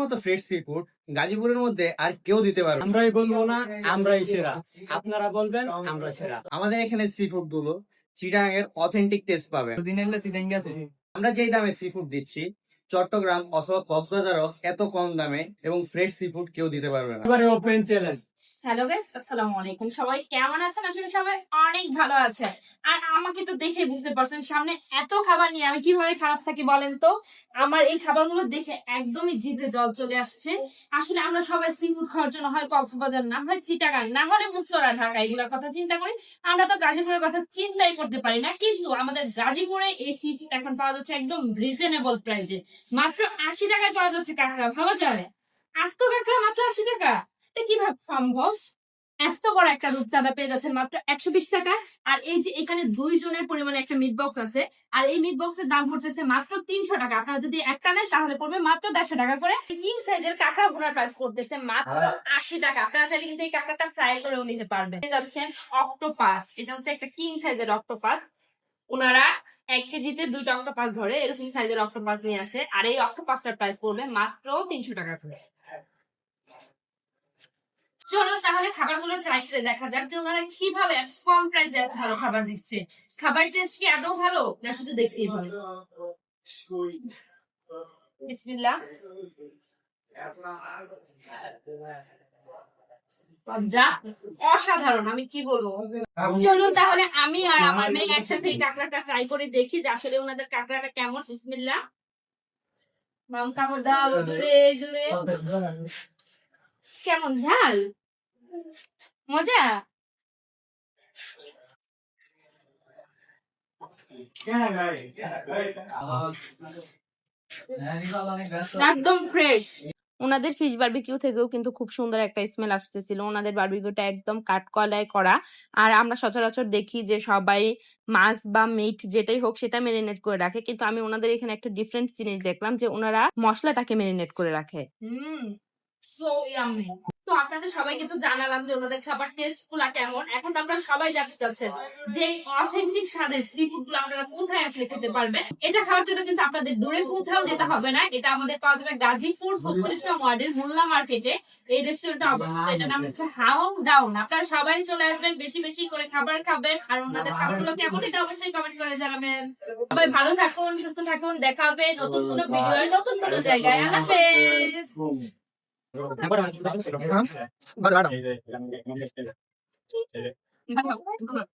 মতো fresh sea food গাজীপুরের মধ্যে আর কেউ দিতে পারবে আমরাই বলব না আমরাই সেরা। আপনারা বলবেন আমরা সেরা। আমাদের এখানে সি ফুডগুলো চিটাং এর অথেন্টিক টেস্ট পাবে দিন তিন গেছে। আমরা যেই দামে সি ফুড দিচ্ছি চট্টগ্রাম অথবা কক্সবাজারও এত কম দামে এবং ফ্রেশ সি ফুড কেউ দিতে পারবে না। এবারে ওপেন চ্যালেঞ্জ হ্যালো গাইস আসসালামু আলাইকুম। সবাই কেমন আছেন? আসলে সবাই অনেক ভালো আছে আর আমাকে তো দেখে বুঝতে পারছেন সামনে এত খাবার নিয়ে আমি কীভাবে খারাপ থাকি বলেন তো? আমার এই খাবারগুলো দেখে একদমই জিভে জল চলে আসছে। আসলে আমরা সবাই সি ফুড খাওয়ার জন্য হয় কক্সবাজার না হয় চিটাগাং না হলে মুক্তরা ঢাকা এগুলোর কথা চিন্তা করি। আমরা তো গাজীপুরের কথা চিন্তাই করতে পারি না কিন্তু আমাদের গাজীপুরে এই সি ফুড এখন পাওয়া যাচ্ছে একদম রিজনেবল প্রাইসে মাত্র আশি টাকায় পাওয়া যাচ্ছে কাঁকড়া ভাবা যায় আস্ত কাঁকড়া মাত্র আশি টাকা? এটা কীভাবে সম্ভব? এত বড় একটা রূপচাঁদা পেয়ে যাচ্ছেন মাত্র একশো বিশ টাকা। আর এই যে এখানে দুই জনের পরিমাণে একটা মিট বক্স আছে আর এই মিট বক্সের দাম পড়তেছে মাত্র তিনশো টাকা। আপনারা যদি একটা নেন তাহলে পড়বে মাত্র দেড়শো টাকা করে। কিং সাইজের কাঁকড়া বোনার প্রাইস করতেছে মাত্র আশি টাকা। আপনারা চাইলে কিন্তু এই কাঁকড়াটা ফ্রাই করেও নিতে পারবেন। যাচ্ছেন অক্টোপাস এটা হচ্ছে একটা কিং সাইজের অক্টোপাস ওনারা এক কেজিতে দুইটা অক্টোপাস ধরে, এরকম সাইজের অক্টোপাস নিয়ে আসে। আর এই অক্টোপাসটার প্রাইস পড়বে মাত্র তিনশো টাকা করে। চলো তাহলে খাবারগুলো ট্রাই করে দেখা যাক যে ওনারা কীভাবে কম প্রাইসে এত ভালো খাবার দিচ্ছে। খাবার টেস্ট কি আদৌ ভালো? না শুধু দেখতেই ভালো বিসমিল্লাহ। যা অসাধারণ আমি কি বলব? চলুন তাহলে আমি আর আমার মেয়ে একসাথে এই কাঁকড়াটা ট্রাই করে দেখি যে আসলে ওনাদের কাঁকড়াটা কেমন। বিসমিল্লাহ। মাম কাপড় দাও জুড়ে জুড়ে কেমন ঝাল? মজা? একদম ফ্রেশ ওনাদের ফিশ বারবিকিউ থেকেও কিন্তু খুব সুন্দর একটা স্মেল আসতেছিল। ওনাদের বার্বিকিউটা একদম কাঠকলায় করা। আর আমরা সচরাচর দেখি যে সবাই মাছ বা মিট যেটাই হোক সেটা মেরিনেট করে রাখে। কিন্তু আমি ওনাদের এখানে একটা ডিফারেন্ট জিনিস দেখলাম যে ওনারা মশলাটাকে মেরিনেট করে রাখে। সো ইয়ামি তো আপনাদের সবাইকে তো জানালাম যে ওনাদের খাবার টেস্টগুলা কেমন। এখন তো আপনারা সবাই জানতে চাচ্ছেন যে অথেন্টিক স্বাদের সি ফুডগুলো আপনারা কোথায় আসলে খেতে পারবেন? এটা খাওয়ার জন্য কিন্তু আপনাদের দূরে কোথাও যেতে হবে না। এটা আমাদের পাওয়া যাবে গাজীপুর ছত্রিশ ওয়ার্ডের মোল্লা মার্কেটে। এই রেস্টুরেন্টটা অবস্থিত। এটার নাম হচ্ছে হাউং ডাউন আপনারা সবাই চলে আসবেন বেশি বেশি করে খাবার খাবেন। আর ওনাদের খাবারগুলো কেমন এটা অবশ্যই কমেন্ট করে জানাবেন। সবাই ভালো থাকুন সুস্থ থাকুন। দেখা হবে নতুন কোনো ভিডিও নতুন কোনো জায়গায়। আল্লাহ হাফেজ। 你慢点慢点